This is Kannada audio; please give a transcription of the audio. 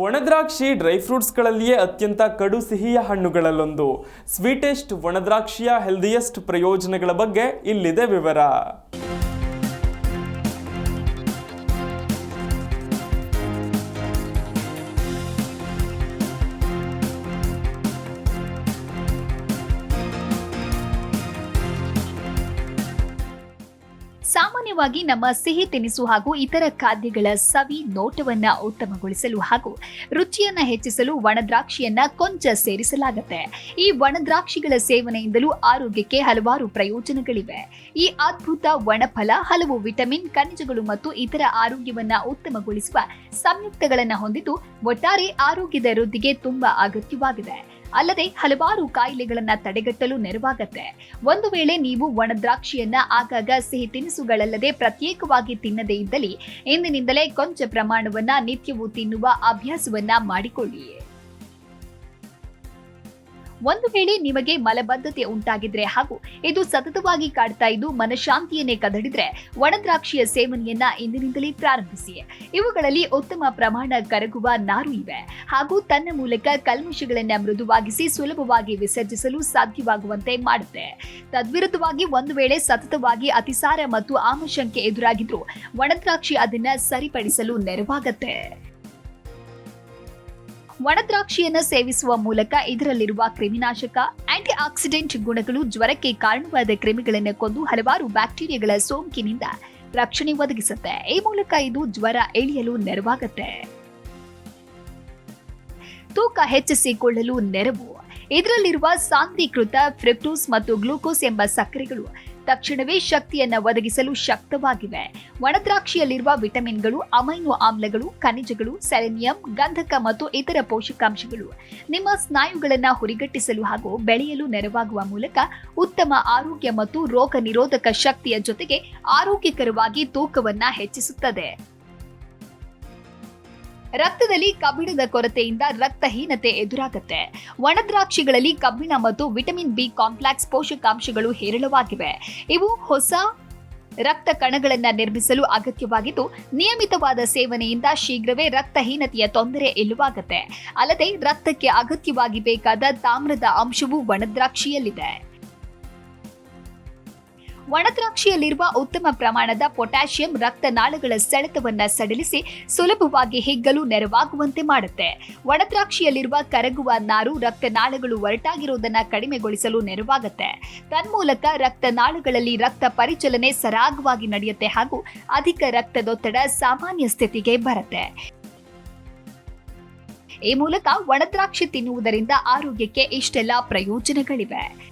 ಒಣದ್ರಾಕ್ಷಿ ಡ್ರೈ ಫ್ರೂಟ್ಸ್ಗಳಲ್ಲಿಯೇ ಅತ್ಯಂತ ಕಡು ಸಿಹಿಯ ಹಣ್ಣುಗಳಲ್ಲೊಂದು. ಸ್ವೀಟೆಸ್ಟ್ ಒಣದ್ರಾಕ್ಷಿಯ ಹೆಲ್ದಿಯೆಸ್ಟ್ ಪ್ರಯೋಜನಗಳ ಬಗ್ಗೆ ಇಲ್ಲಿದೆ ವಿವರ. ಸಾಮಾನ್ಯವಾಗಿ ನಮ್ಮ ಸಿಹಿ ತಿನಿಸು ಹಾಗೂ ಇತರ ಖಾದ್ಯಗಳ ಸವಿ ನೋಟವನ್ನ ಉತ್ತಮಗೊಳಿಸಲು ಹಾಗೂ ರುಚಿಯನ್ನ ಹೆಚ್ಚಿಸಲು ಒಣದ್ರಾಕ್ಷಿಯನ್ನ ಕೊಂಚ ಸೇರಿಸಲಾಗುತ್ತೆ. ಈ ಒಣದ್ರಾಕ್ಷಿಗಳ ಸೇವನೆಯಿಂದಲೂ ಆರೋಗ್ಯಕ್ಕೆ ಹಲವಾರು ಪ್ರಯೋಜನಗಳಿವೆ. ಈ ಅದ್ಭುತ ಒಣಫಲ, ಹಲವು ವಿಟಮಿನ್, ಖನಿಜಗಳು ಮತ್ತು ಇತರ ಆರೋಗ್ಯವನ್ನ ಉತ್ತಮಗೊಳಿಸುವ ಸಂಯುಕ್ತಗಳನ್ನ ಹೊಂದಿದ್ದು, ಒಟ್ಟಾರೆ ಆರೋಗ್ಯದ ವೃದ್ಧಿಗೆ ತುಂಬಾ ಅಗತ್ಯವಾಗಿದೆ. ಅಲ್ಲದೆ ಹಲವಾರು ಕಾಯಿಲೆಗಳನ್ನ ತಡೆಗಟ್ಟಲು ನೆರವಾಗತ್ತೆ. ಒಂದು ವೇಳೆ ನೀವು ಒಣದ್ರಾಕ್ಷಿಯನ್ನ ಆಗಾಗ ಸಿಹಿ ತಿನಿಸುಗಳಲ್ಲದೆ ಪ್ರತ್ಯೇಕವಾಗಿ ತಿನ್ನದೇ ಇದ್ದಲ್ಲಿ, ಇಂದಿನಿಂದಲೇ ಕೊಂಚ ಪ್ರಮಾಣವನ್ನ ನಿತ್ಯವೂ ತಿನ್ನುವ ಅಭ್ಯಾಸವನ್ನ ಮಾಡಿಕೊಳ್ಳಿ. ಒಂದು ವೇಳೆ ನಿಮಗೆ ಮಲಬದ್ಧತೆ ಉಂಟಾಗಿದ್ರೆ ಹಾಗೂ ಇದು ಸತತವಾಗಿ ಕಾಡ್ತಾ ಇದ್ದು ಮನಶಾಂತಿಯನ್ನೇ ಕದಡಿದ್ರೆ ಒಣದ್ರಾಕ್ಷಿಯ ಸೇವನೆಯನ್ನ ಇಂದಿನಿಂದಲೇ ಪ್ರಾರಂಭಿಸಿ. ಇವುಗಳಲ್ಲಿ ಉತ್ತಮ ಪ್ರಮಾಣ ಕರಗುವ ನಾರು ಇವೆ ಹಾಗೂ ತನ್ನ ಮೂಲಕ ಕಲ್ಮಶಗಳನ್ನ ಮೃದುವಾಗಿಸಿ ಸುಲಭವಾಗಿ ವಿಸರ್ಜಿಸಲು ಸಾಧ್ಯವಾಗುವಂತೆ ಮಾಡುತ್ತೆ. ತದ್ವಿರುದ್ಧವಾಗಿ ಒಂದು ವೇಳೆ ಸತತವಾಗಿ ಅತಿಸಾರ ಮತ್ತು ಆಮಶಂಕೆ ಎದುರಾಗಿದ್ರು ಒಣದ್ರಾಕ್ಷಿ ಅದನ್ನ ಸರಿಪಡಿಸಲು ನೆರವಾಗತ್ತೆ. ಒಣದ್ರಾಕ್ಷಿಯನ್ನ ಸೇವಿಸುವ ಮೂಲಕ ಇದರಲ್ಲಿರುವ ಕ್ರಿಮಿನಾಶಕ ಆಂಟಿ ಆಕ್ಸಿಡೆಂಟ್ ಗುಣಗಳು, ಜ್ವರಕ್ಕೆ ಕಾರಣವಾದ ಕ್ರಿಮಿಗಳನ್ನು ಕೊಂದು ಹಲವಾರು ಬ್ಯಾಕ್ಟೀರಿಯಾಗಳ ಸೋಂಕಿನಿಂದ ರಕ್ಷಣೆ ಒದಗಿಸುತ್ತೆ. ಈ ಮೂಲಕ ಇದು ಜ್ವರ ಇಳಿಯಲು ನೆರವಾಗುತ್ತೆ. ತೂಕ ಹೆಚ್ಚಿಸಿಕೊಳ್ಳಲು ನೆರವು. ಇದರಲ್ಲಿರುವ ಸಾಂದ್ರೀಕೃತ ಫ್ರಿಪ್ಟೂಸ್ ಮತ್ತು ಗ್ಲೂಕೋಸ್ ಎಂಬ ಸಕ್ಕರೆಗಳು ತಕ್ಷಣವೇ ಶಕ್ತಿಯನ್ನು ಒದಗಿಸಲು ಶಕ್ತವಾಗಿವೆ. ಒಣದ್ರಾಕ್ಷಿಯಲ್ಲಿರುವ ವಿಟಮಿನ್ಗಳು, ಅಮೈನೋ ಆಮ್ಲಗಳು, ಖನಿಜಗಳು, ಸೆಲೆನಿಯಂ, ಗಂಧಕ ಮತ್ತು ಇತರ ಪೋಷಕಾಂಶಗಳು. ನಿಮ್ಮ ಸ್ನಾಯುಗಳನ್ನು ಹುರಿಗಟ್ಟಿಸಲು ಹಾಗೂ ಬೆಳೆಯಲು ನೆರವಾಗುವ ಮೂಲಕ ಉತ್ತಮ ಆರೋಗ್ಯ ಮತ್ತು ರೋಗ ನಿರೋಧಕ ಶಕ್ತಿಯ ಜೊತೆಗೆ ಆರೋಗ್ಯಕರವಾಗಿ ತೂಕವನ್ನು ಹೆಚ್ಚಿಸುತ್ತದೆ. ರಕ್ತದಲ್ಲಿ ಕಬ್ಬಿಣದ ಕೊರತೆಯಿಂದ ರಕ್ತಹೀನತೆ ಎದುರಾಗುತ್ತೆ. ಒಣದ್ರಾಕ್ಷಿಗಳಲ್ಲಿ ಕಬ್ಬಿಣ ಮತ್ತು ವಿಟಮಿನ್ ಬಿ ಕಾಂಪ್ಲೆಕ್ಸ್ ಪೋಷಕಾಂಶಗಳು ಹೇರಳವಾಗಿವೆ. ಇವು ಹೊಸ ರಕ್ತ ಕಣಗಳನ್ನು ನಿರ್ಮಿಸಲು ಅಗತ್ಯವಾಗಿದ್ದು, ನಿಯಮಿತವಾದ ಸೇವನೆಯಿಂದ ಶೀಘ್ರವೇ ರಕ್ತಹೀನತೆಯ ತೊಂದರೆ ಇಲ್ಲವಾಗುತ್ತೆ ಅಲ್ಲದೆ ರಕ್ತಕ್ಕೆ ಅಗತ್ಯವಾಗಿ ಬೇಕಾದ ತಾಮ್ರದ ಅಂಶವು ಒಣದ್ರಾಕ್ಷಿಯಲ್ಲಿದೆ ಒಣದ್ರಾಕ್ಷಿಯಲ್ಲಿರುವ ಉತ್ತಮ ಪ್ರಮಾಣದ ಪೊಟ್ಯಾಷಿಯಂ ರಕ್ತನಾಳಗಳ ಸೆಳೆತವನ್ನು ಸಡಿಲಿಸಿ ಸುಲಭವಾಗಿ ಹಿಗ್ಗಲು ನೆರವಾಗುವಂತೆ ಮಾಡುತ್ತೆ. ಒಣದ್ರಾಕ್ಷಿಯಲ್ಲಿರುವ ಕರಗುವ ನಾರು ರಕ್ತನಾಳಗಳು ಒರಟಾಗಿರುವುದನ್ನ ಕಡಿಮೆಗೊಳಿಸಲು ನೆರವಾಗುತ್ತೆ. ತನ್ಮೂಲಕ ರಕ್ತನಾಳಗಳಲ್ಲಿ ರಕ್ತ ಪರಿಚಲನೆ ಸರಾಗವಾಗಿ ನಡೆಯುತ್ತೆ ಹಾಗೂ ಅಧಿಕ ರಕ್ತದೊತ್ತಡ ಸಾಮಾನ್ಯ ಸ್ಥಿತಿಗೆ ಬರುತ್ತೆ. ಈ ಮೂಲಕ ಒಣದ್ರಾಕ್ಷಿ ತಿನ್ನುವುದರಿಂದ ಆರೋಗ್ಯಕ್ಕೆ ಇಷ್ಟೆಲ್ಲ ಪ್ರಯೋಜನಗಳಿವೆ.